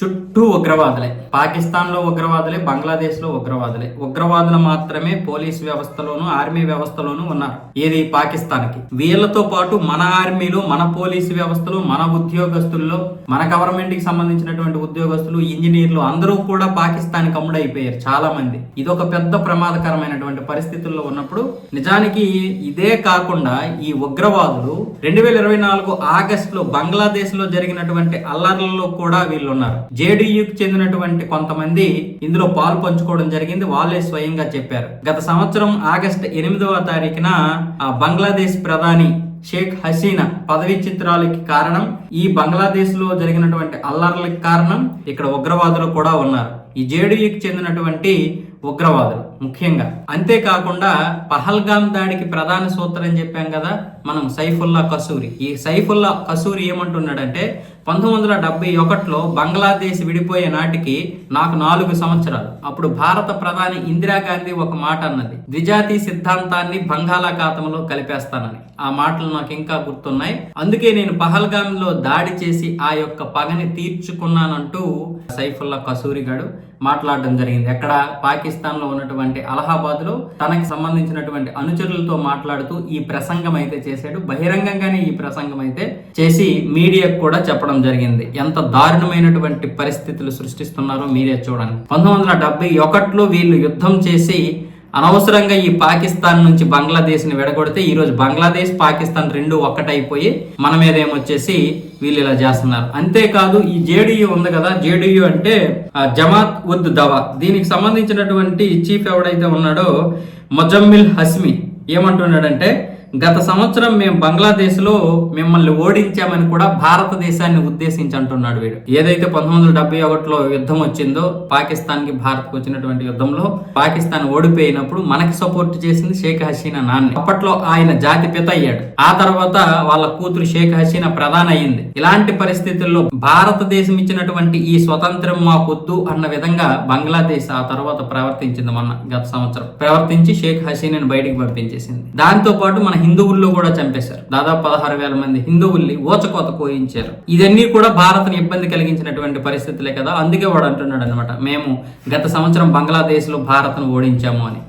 చుట్టూ ఉగ్రవాదులే. పాకిస్తాన్లో ఉగ్రవాదులే బంగ్లాదేశ్లో ఉగ్రవాదులే. ఉగ్రవాదులు మాత్రమే పోలీస్ వ్యవస్థలోను ఆర్మీ వ్యవస్థలోను ఉన్నారు. ఏది పాకిస్తాన్కి? వీళ్ళతో పాటు మన ఆర్మీలు మన పోలీసు వ్యవస్థలు మన ఉద్యోగస్తుల్లో మన గవర్నమెంట్కి సంబంధించినటువంటి ఉద్యోగస్తులు ఇంజనీర్లు అందరూ కూడా పాకిస్తాన్కి అమ్ముడైపోయారు చాలా మంది ఇది ఒక పెద్ద ప్రమాదకరమైనటువంటి పరిస్థితుల్లో ఉన్నప్పుడు నిజానికి ఇదే కాకుండా ఈ ఉగ్రవాదులు రెండు వేల ఇరవై నాలుగు ఆగస్టులో బంగ్లాదేశ్లో జరిగినటువంటి అల్లర్లలో కూడా వీళ్ళు ఉన్నారు జేడీయూకి చెందినటువంటి కొంతమంది ఇందులో పాలు పంచుకోవడం జరిగింది. వాళ్ళే స్వయంగా చెప్పారు. గత సంవత్సరం ఆగస్ట్ ఎనిమిదవ తారీఖున ఆ బంగ్లాదేశ్ ప్రధాని షేక్ హసీనా పదవి చిత్రాలకి కారణం ఈ బంగ్లాదేశ్లో జరిగినటువంటి అల్లర్లకి కారణం ఇక్కడ ఉగ్రవాదులు కూడా ఉన్నారు. ఈ జేడీయూకి చెందినటువంటి ఉగ్రవాదులు ముఖ్యంగా. అంతేకాకుండా పహల్గామ్ దాడికి ప్రధాన సూత్రం అని చెప్పాం కదా మనం సైఫుల్లా కసూరి. ఈ సైఫుల్లా కసూరి ఏమంటున్నాడంటే పంతొమ్మిది వందల డెబ్బై ఒకటిలో బంగ్లాదేశ్ విడిపోయే నాటికి నాకు నాలుగు సంవత్సరాలు. అప్పుడు భారత ప్రధాని ఇందిరాగాంధీ ఒక మాట అన్నది ద్విజాతి సిద్ధాంతాన్ని బంగాళాఖాతంలో కలిపేస్తానని. ఆ మాటలు నాకు ఇంకా గుర్తున్నాయి. అందుకే నేను పహల్గామ్లో దాడి చేసి ఆ యొక్క పగని తీర్చుకున్నానంటూ సైఫుల్లా కసూరి గాడు మాట్లాడడం జరిగింది. ఎక్కడ? పాకిస్తాన్లో ఉన్నటువంటి అలహాబాద్లో తనకి సంబంధించినటువంటి అనుచరులతో మాట్లాడుతూ ఈ ప్రసంగం అయితే చేశాడు. బహిరంగంగానే ఈ ప్రసంగం అయితే చేసి మీడియాకు కూడా చెప్పడం జరిగింది. ఎంత దారుణమైనటువంటి పరిస్థితులు సృష్టిస్తున్నారో మీరే చూడండి. పంతొమ్మిది వందల డెబ్బై ఒకటిలో వీళ్ళు యుద్ధం చేసి అనవసరంగా ఈ పాకిస్తాన్ నుంచి బంగ్లాదేశ్ని విడగొడితే ఈ రోజు బంగ్లాదేశ్ పాకిస్తాన్ రెండు ఒక్కటైపోయి మన మీద ఏమొచ్చేసి వీళ్ళు ఇలా చేస్తున్నారు. అంతేకాదు ఈ జేడీయూ ఉంది కదా జేడీయూ అంటే జమాత్ ఉద్ దవా. దీనికి సంబంధించినటువంటి చీఫ్ ఎవడైతే ఉన్నాడో మొజమ్మిల్ హస్మి ఏమంటున్నాడంటే గత సంవత్సరం మేము బంగ్లాదేశ్లో మిమ్మల్ని ఓడించామని కూడా భారతదేశాన్ని ఉద్దేశించి అంటున్నాడు వీడు. ఏదైతే పంతొమ్మిది వందల డెబ్బై ఒకటిలో యుద్ధం వచ్చిందో పాకిస్తాన్కి వచ్చినటువంటి యుద్ధంలో పాకిస్తాన్ ఓడిపోయినప్పుడు మనకి సపోర్ట్ చేసింది షేక్ హసీనా నాన్న. అప్పట్లో ఆయన జాతి పిత అయ్యాడు. ఆ తర్వాత వాళ్ళ కూతురు షేక్ హసీనా ప్రధాన అయ్యింది. ఇలాంటి పరిస్థితుల్లో భారతదేశం ఇచ్చినటువంటి ఈ స్వతంత్రం మాకొద్దు అన్న విధంగా బంగ్లాదేశ్ ఆ తర్వాత ప్రవర్తించింది మొన్న గత సంవత్సరం. ప్రవర్తించి షేక్ హసీనాని బయటికి పంపించేసింది. దాంతో పాటు మన హిందువుల్లో కూడా చంపేశారు. దాదాపు పదహారు వేల మంది హిందువుల్ని ఓచకోత కోయించారు. ఇదన్నీ కూడా భారత్ని ఇబ్బంది కలిగించినటువంటి పరిస్థితులే కదా. అందుకే వాడు అంటున్నాడు అనమాట మేము గత సంవత్సరం బంగ్లాదేశ్లో భారత్ను ఓడించాము అని.